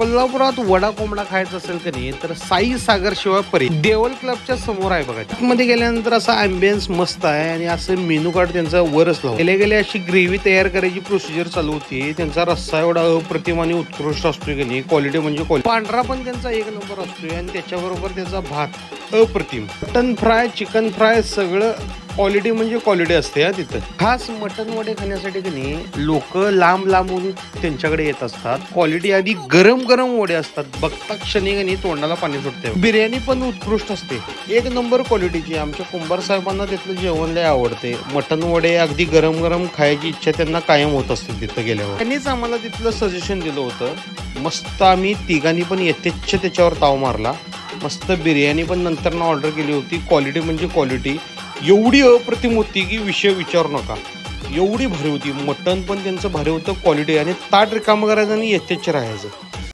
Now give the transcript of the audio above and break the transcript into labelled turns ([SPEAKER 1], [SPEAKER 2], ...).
[SPEAKER 1] कोल्हापुरात वडा कोंबडा खायचा असेल का नाही तर साई सागर शिवाय परी. देवल क्लबच्या समोर आहे बघा. मध्ये गेल्यानंतर असा अँबियन्स मस्त आहे आणि असं मेनू कार्ड त्यांचा वरच लावून. गेले गेले अशी ग्रेव्ही तयार करायची प्रोसिजर चालू होती. त्यांचा रस्सा एवढा अप्रतिम आणि उत्कृष्ट असतोय की नाही क्वालिटी म्हणजे quality. पांढरा पण त्यांचा एक नंबर असतोय आणि त्याच्याबरोबर त्याचा भात अप्रतिम. मटन फ्राय चिकन फ्राय सगळं क्वालिटी म्हणजे क्वालिटी असते हा तिथं. खास मटन वडे खाण्यासाठी की नाही लोक लांब लांबून त्यांच्याकडे येत असतात. क्वालिटी आधी गरम गरम वडे असतात. बघता क्षणी की तोंडाला पाणी सुटते. बिर्याणी पण उत्कृष्ट असते. एक नंबर क्वालिटीची आमच्या कुंभार साहेबांना तिथलं जेवण लय आवडते. मटन वडे अगदी गरम गरम खायची इच्छा त्यांना कायम होत असते तिथं गेल्यावर. त्यांनीच आम्हाला तिथलं सजेशन दिलं होतं. मस्त आम्ही तिघांनी पण यथेच्छ त्याच्यावर ताव मारला. मस्त बिर्याणी पण नंतर ऑर्डर केली होती. क्वालिटी म्हणजे क्वालिटी एवढी अप्रतिम होती की विषय विचारू नका. एवढी भारी होती. मटण पण त्यांचं भारी होतं क्वालिटी आणि ताट रिकामं करायचं आणि यथेच्छ राहायचं.